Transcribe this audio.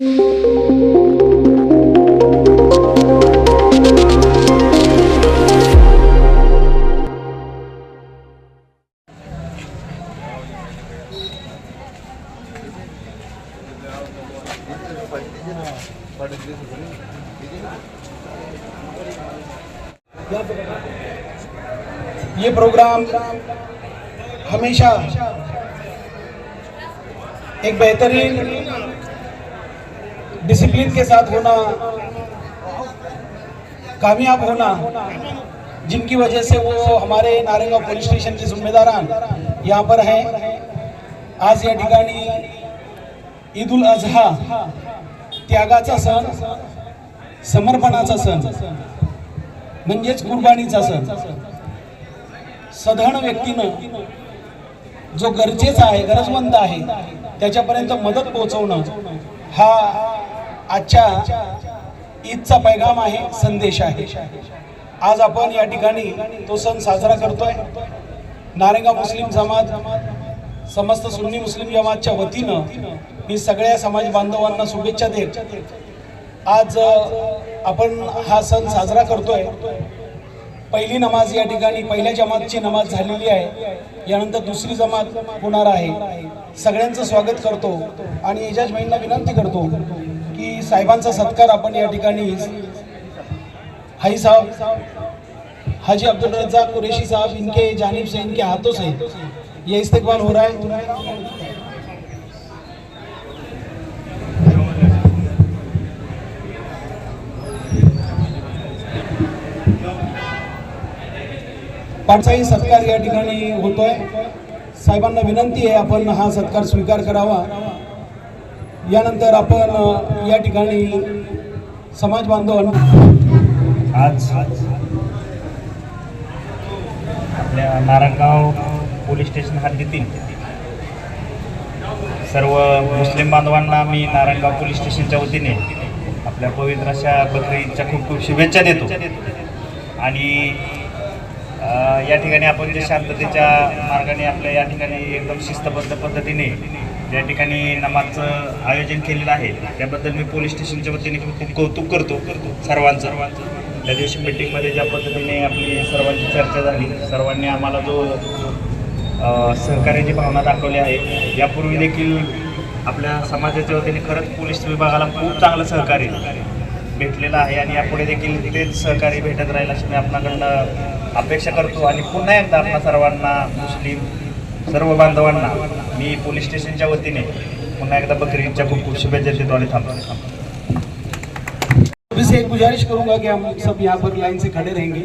ये प्रोग्राम हमेशा एक बेहतरीन डिसिप्लिन के साथ होना कामयाब होना जिनकी वजह से वो हमारे नारेगाव पोलीस स्टेशन के जिम्मेदारान यहाँ पर हैं। आज या ठिकाणी ईद उल अजहा त्यागाचा सण समर्पणाचा सण म्हणजेच कुर्बानीचा सण सधन व्यक्तीनं जो गरजेचा आहे गरजवंत आहे त्याच्यापर्यंत मदत पोहोचवणं हा आजच्या ईदचा पैगाम आहे संदेश आहे. आज आपण या ठिकाणी तो सण साजरा करतोय. नारेगाव मुस्लिम समाज समस्त सुन्नी मुस्लिम जमातच्या वतीनं मी सगळ्या समाज बांधवांना शुभेच्छा देत आज आपण हा सण साजरा करतोय. पहिली नमाज या ठिकाणी पहिल्या जमातची नमाज झालेली आहे. यानंतर दुसरी जमात होणार आहे. सगळ्यांचं स्वागत करतो आणि एजाज भाईंना विनंती करतो की साहेबांचा सत्कार आपण या ठिकाणी हाई साहब हाजी अब्दुल रज्जाक कुरेशी साहब इनके जानिब से इनके हाथों से ये इस्तेकबाल हो रहा है। पाठचाही सत्कार या ठिकाणी होतोय. साहेबांना विनंती आहे आपण हा सत्कार स्वीकार करावा. यानंतर आपण या ठिकाणी समाज बांधवांना आज आपल्या नारायणगाव पोलीस स्टेशन हद्दीतील सर्व मुस्लिम बांधवांना मी नारायणगाव पोलीस स्टेशनच्या वतीने आपल्या पवित्र अशा बकरीच्या खूप खूप शुभेच्छा देतो. आणि या ठिकाणी आपण जे शांततेच्या मार्गाने आपल्या या ठिकाणी एकदम शिस्तबद्ध पद्धतीने ज्या ठिकाणी नमाजचं आयोजन केलेलं आहे त्याबद्दल मी पोलीस स्टेशनच्या वतीने खूप खूप कौतुक करतो. सर्वांचं. सर्वांचं त्या दिवशी मिटिंगमध्ये ज्या पद्धतीने आपली सर्वांची चर्चा झाली सर्वांनी आम्हाला जो सहकार्याची भावना दाखवली आहे यापूर्वी देखील आपल्या समाजाच्या वतीने खरंच पोलीस विभागाला खूप चांगलं सहकार्य भेटलेलं आहे आणि यापुढे देखील तेच सहकार्य भेटत राहील अशी मी आपणाकडनं अपेक्षा करतो. आणि पुन्हा एकदा आपणा सर्वांना मुस्लिम सर्व बांधवांना मी पोलीस स्टेशनच्या वतीने पुन्हा एकदा बकरीच्या खूप खूप शुभेच्छा देतो आणि थांबतो. एक गुजारिश करूंगा कि हम सब यहाँ पर लाइन से खड़े रहेंगे।